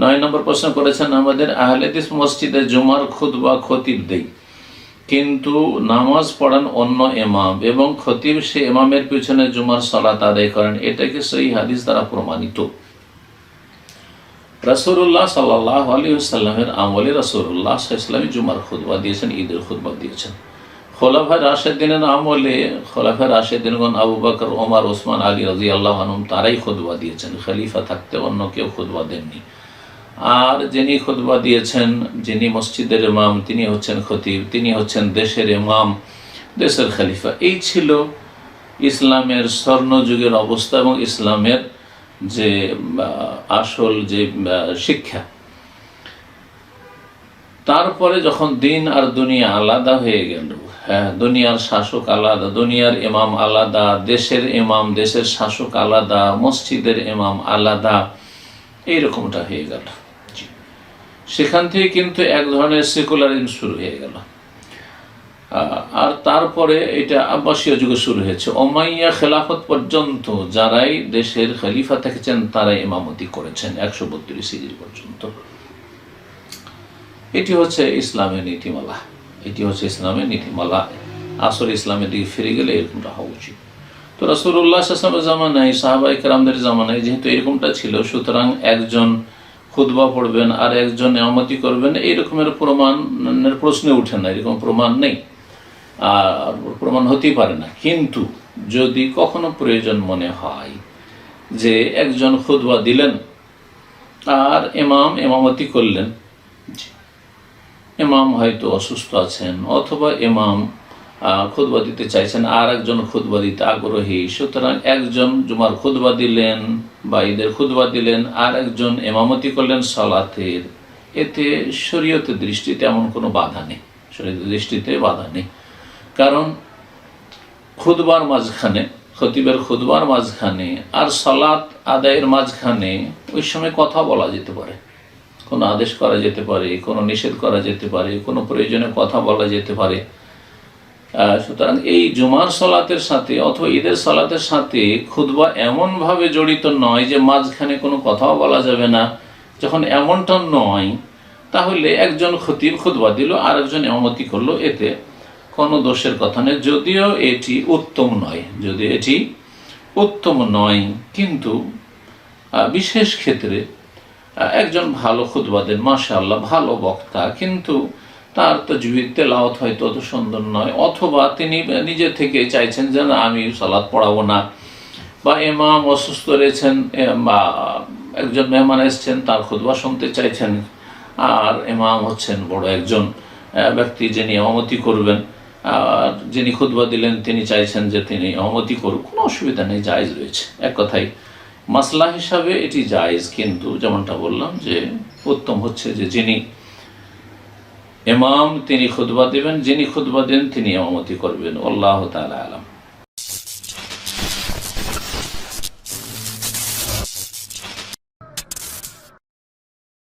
নয় নম্বর প্রশ্ন করেছেন, আমাদের আহলেদিস মসজিদে জুমার খুতবা খতিব দেই। কিন্তু নামাজ পড়ান অন্য ইমাম এবং খতিব সে ইমামের পিছনে জুমার সালাত আদায় করেন। এটাকে সেই হাদিস দ্বারা প্রমাণিত? রাসুল্লাহ সাল্লাহ আলী সাল্লামের আমলে রাসুল্লাহ ইসলামী জুমার খুতবা দিয়েছেন, ঈদের খুতবা দিয়েছেন। খোলাফা রাশেদিনের আমলে খোলাফা রাশেদিনগণ আবু বকর, ওমর, ওসমান, আলী রাজি আল্লাহ আনম তারাই খুতবা দিয়েছেন। খলিফা থাকতে অন্য কেউ খুতবা দেননি। আর যিনি খুতবা দিয়েছেন, যিনি মসজিদের ইমাম, তিনি হচ্ছেন খতিব, তিনি হচ্ছেন দেশের ইমাম, দেশের খলিফা। এই ছিল ইসলামের স্বর্ণযুগের অবস্থা এবং ইসলামের যে আসল যে শিক্ষা। তারপরে যখন দিন আর দুনিয়া আলাদা হয়ে গেল হ্যাঁ দুনিয়ার শাসক আলাদা, দুনিয়ার ইমাম আলাদা, দেশের ইমাম, দেশের শাসক আলাদা, মসজিদের ইমাম আলাদা, এইরকমটা হয়ে গেল। সেখান থেকে কিন্তু এক ধরনের সেকুলারিজম শুরু হয়ে গেল। আর তারপরে এটা আব্বাসীয় যুগে শুরু হয়েছে। ওমাইয়া খেলাফত পর্যন্ত যারাই দেশের খলিফা থেকেছেন, তারাই ইমামতি করেছেন একশো বত্রিশ হিজড়ি পর্যন্ত। এটি হচ্ছে ইসলামের নীতিমালা। এটি হচ্ছে ইসলামের নীতিমালা আসল ইসলামের দিকে ফিরে গেলে এরকমটা হওয়া উচিত। তো রসুল্লাহ আসলামের জামানায় সাহাবাই কেরামদের জামানায় যেহেতু এরকমটা ছিল, সুতরাং একজন খুদবা পড়বেন আর একজন নেয়ামতি করবেন এইরকমের প্রমাণের প্রশ্নে উঠে না, এরকম প্রমাণ নেই। আর প্রমাণ হতেই পারে না। কিন্তু যদি কখনো প্রয়োজন মনে হয় যে একজন খুদবা দিলেন, আর এমাম এমামতি করলেন জি। ইমাম হয়তো অসুস্থ আছেন অথবা ইমাম আহ, খুতবা দিতে চাইছেন আর একজন খুতবা দিতে আগ্রহী। সুতরাং একজন জুমার খুতবা দিলেন বা ঈদের খুতবা দিলেন আর একজন ইমামতি করলেন সালাতের। এতে শরীয়তের দৃষ্টিতে এমন কোনো বাধা নেই। শরীয়তের দৃষ্টিতে বাধা নেই। কারণ খুদবার মাঝখানে খতিবের খুদবার মাঝখানে আর সালাত আদায়ের মাঝখানে ওই সময় কথা বলা যেতে পারে। কোনো আদেশ করা যেতে পারে, কোনো নিষেধ করা যেতে পারে, কোনো প্রয়োজনে কথা বলা যেতে পারে। সুতরাং এই জুমার সলাতের সাথে অথবা ঈদের সলাতের সাথে খুদবা এমনভাবে জড়িত নয় যে মাঝখানে কোনো কথাও বলা যাবে না। যখন এমনটা নয়, তাহলে একজন খতিব খুদবা দিল আর একজন এমতি করল, এতে কোনো দোষের কথা নেই যদিও এটি উত্তম নয়, যদি এটি উত্তম নয়, কিন্তু বিশেষ ক্ষেত্রে একজন ভালো খুতবা দেন মাশাআল্লাহ, ভালো বক্তা, কিন্তু তার তো জীবিত তেলাওয়াত হয়তো অত সুন্দর নয়। অথবা তিনি নিজে থেকে চাইছেন যে, না, আমি সালাদ পড়াবো না। বা এমাম অসুস্থ রয়েছেন বা একজন মেহমান এসছেন, তার খুদবা শুনতে চাইছেন, আর এমাম হচ্ছেন বড় একজন ব্যক্তি যিনি অমতি করবেন। আর যিনি খুদবা দিলেন, তিনি চাইছেন যে তিনি অমতি করুক। কোনো অসুবিধা নেই, জায়জ রয়েছে। এক কথায় মাসলা হিসাবে এটি জায়জ, কিন্তু যেমনটা বললাম যে উত্তম হচ্ছে যে যিনি এমাম তিনি খুদবা দেবেন, যিনি খুদবা দেন, তিনি এমামতি করবেন। আল্লাহ তালা আলাম।